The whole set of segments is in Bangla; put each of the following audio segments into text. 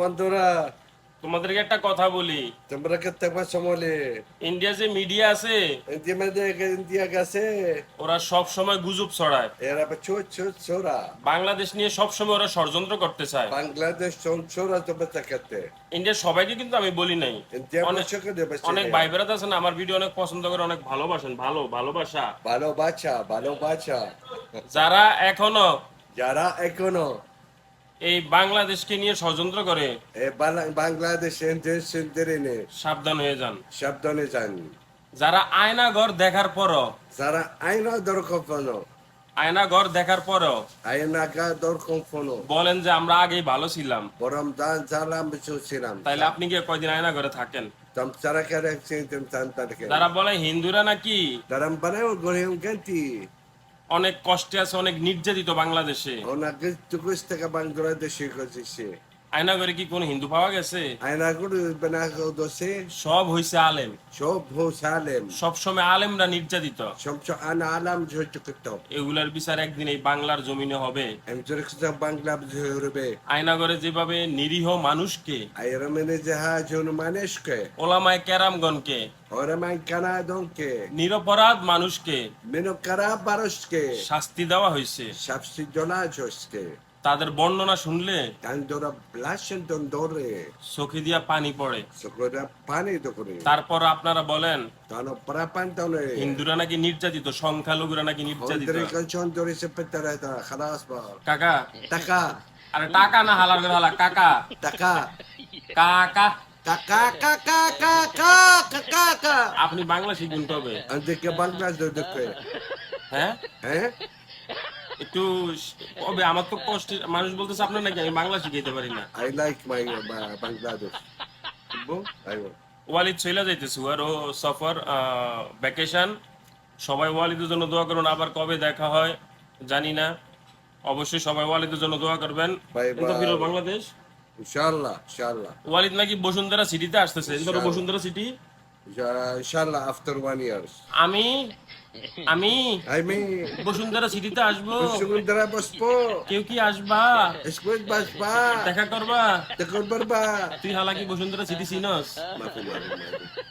বন্ধুরা তোমাদেরকে একটা কথা বলি। তোমরা কেতে বলে ইন্ডিয়া যে মিডিয়া আছে ইন্ডিয়া মধ্যে ইন্ডিয়া গেছে। ওরা সব সময় গুজব ছড়ায়। এরা ছোট ছোট ছোরা। বাংলাদেশ নিয়ে সব সময় ওরা ষড়যন্ত্র করতে চায়। বাংলাদেশ তোমরা তাকাতে ইন্ডিয়ার সবাইকে কিন্তু আমি বলি নাই। অনেক ভাই বেড়াতে আছেন আমার ভিডিও অনেক পছন্দ করে অনেক ভালোবাসেন। ভালো ভালোবাসা। ভালো বাচ্চা ভালো বাচ্চা যারা এখনও যারা এখনও এই বাংলাদেশকে নিয়ে ষড়যন্ত্র করে বাংলাদেশ সাবধান হয়ে যান। সাবধানে যান। যারা আয়না ঘর দেখার পরও যারা দরকার আয়না ঘর দেখার দরকার ফোনো বলেন যে আমরা আগে ভালো ছিলাম। বরম দান জালাম ছিলাম। তাইলে আপনি কি কয়দিন আয়না ঘরে থাকেন যারা বলে হিন্দুরা নাকি দারাম বলে গন্তি। অনেক কষ্টে আছে অনেক নির্যাতিত বাংলাদেশে। অনেক চব্বিশ থেকে বাংলাদেশে আয়না ঘরে কি কোন হিন্দু পাওয়া গেছে? আয়না বানা দোষে? সব হইছে আলেম। সব হো সালেম সব সময় আলেমরা নির্যাতিত। সব আলাম করত এগুলার বিচার একদিন এই বাংলার জমিনে হবে। আমি তোর বাংলা ঝরবে আয়না ঘরে যেভাবে নিরীহ মানুষকে আইরা মেনে যাহা জন মানুষকে ওলামায় কেরামগণকে দনকে নিরপরাধ মানুষকে মেনো কারা বারসকে শাস্তি দেওয়া হয়েছে সাবসি জনা জসকে। তাদের বর্ণনা শুনলে দরে চোখে দিয়া পানি পড়ে। পানি তো করে তারপর আপনারা বলেন হিন্দুরা নাকি নির্যাতিত সংখ্যালঘুরা নাকি নির্যাতিত? কাকা। টাকা। আরে টাকা না হালার করে হালা কাকা। টাকা। কাকা। আপনি বাংলা শিখবেন তবে দেখে হ্যাঁ? হ্যাঁ? একটু কবে? আমার তো কষ্ট মানুষ বলতেছে আপনার নাকি আমি বাংলা শিখাইতে পারি না। I like my Bangladesh Walid চলে যাইতেছে আর ও সফর ভ্যাকেশন সবাই ওয়ালিদের জন্য দোয়া করুন আবার কবে দেখা হয় জানি না। অবশ্যই সবাই ওয়ালিদের জন্য দোয়া করবেন। বাংলাদেশ। ইনশাআল্লাহ ইনশাআল্লাহ। ওয়ালিদ নাকি বসুন্ধরা সিটিতে আসতেছে। বসুন্ধরা সিটি ইনশাআল্লাহ আফটার ওয়ান ইয়ার্স আমি আমি আই মি বসুন্ধরা সিটিতে আসব। সুন্দরা বসবো। কেউ কি আসবা? স্কুল বাসবা। দেখা করবা? বারবা তুই হালা কি বসুন্ধরা সিটি চিনস?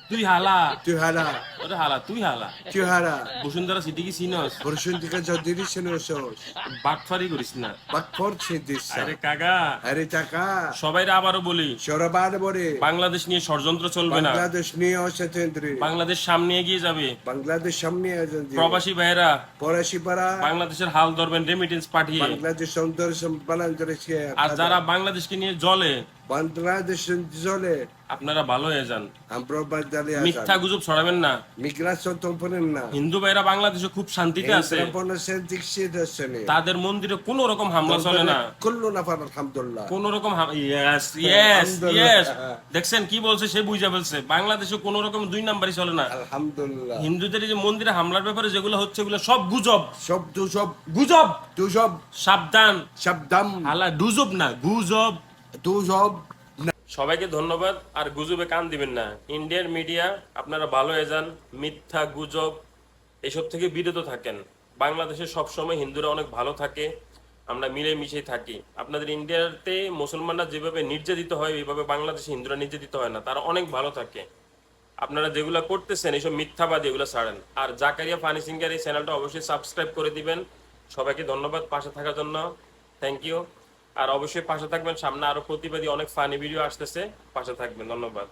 তুই হালা? তুই হারা ওরে হালা তুই হালা। তুই হারা বসুন্ধরা সিটি কি চিনস? যদি বাটফারি করিস না। বাট ফরছে দিস আরে কাকা। আরে টাকা সবাইরে আবারও বলি। সরবার বরে বাংলাদেশ নিয়ে ষড়যন্ত্র চলবে না। বাংলাদেশ নিয়ে বাংলাদেশ সামনে এগিয়ে যাবে। বাংলাদেশ সামনে প্রবাসী ভাইরা প্রবাসী ভাইরা বাংলাদেশের হাল ধরবেন রেমিটেন্স পাঠিয়ে। বাংলাদেশ আর যারা বাংলাদেশকে নিয়ে জ্বলে বাংলাদেশ চলে আপনারা ভালো হয়ে যান। আমরা বাজারে মিথ্যা গুজব ছড়াবেন না। মিগ্রাশন তো না। হিন্দু ভাইরা বাংলাদেশে খুব শান্তিতে আছে। সেন্টিক শীত হচ্ছে না। তাদের মন্দিরে কোনো রকম হামলা চলে না। আলহামদুলিল্লাহ। কোন রকম ইয়েস ইয়েস ইয়েস দেখছেন কি বলছে সে বুঝা ফেলছে। বাংলাদেশে কোন রকম দুই নাম্বারই চলে না। আলহামদুলিল্লাহ। হিন্দুদের যে মন্দিরে হামলার ব্যাপারে যেগুলো হচ্ছে এগুলো সব গুজব। সব দু সব গুজব। দু সব সাবধান। শব্দম হালা ডুজব না গুজব। সবাইকে ধন্যবাদ, আর গুজবে কান দিবেন না। ইন্ডিয়ান মিডিয়া, আপনারা ভালো হয়ে যান, মিথ্যা, গুজব, এসব থেকে বিরত থাকেন। বাংলাদেশে সবসময় হিন্দুরা অনেক ভালো থাকে, আমরা মিলে মিলেমিশে থাকি। আপনাদের ইন্ডিয়াতে মুসলমানরা যেভাবে নির্যাতিত হয়, এইভাবে বাংলাদেশে হিন্দুরা নির্যাতিত হয় না, তারা অনেক ভালো থাকে। আপনারা যেগুলো করতেছেন, এইসব মিথ্যাবাদী, এগুলো ছাড়েন। আর জাকারিয়া ফানি সিঙ্গার এই চ্যানেলটা অবশ্যই সাবস্ক্রাইব করে দিবেন। সবাইকে ধন্যবাদ পাশে থাকার জন্য। থ্যাংক ইউ আর অবশ্যই পাশে থাকবেন। সামনে আরও প্রতিবাদী অনেক ফানি ভিডিও আসতেছে। পাশে থাকবেন। ধন্যবাদ।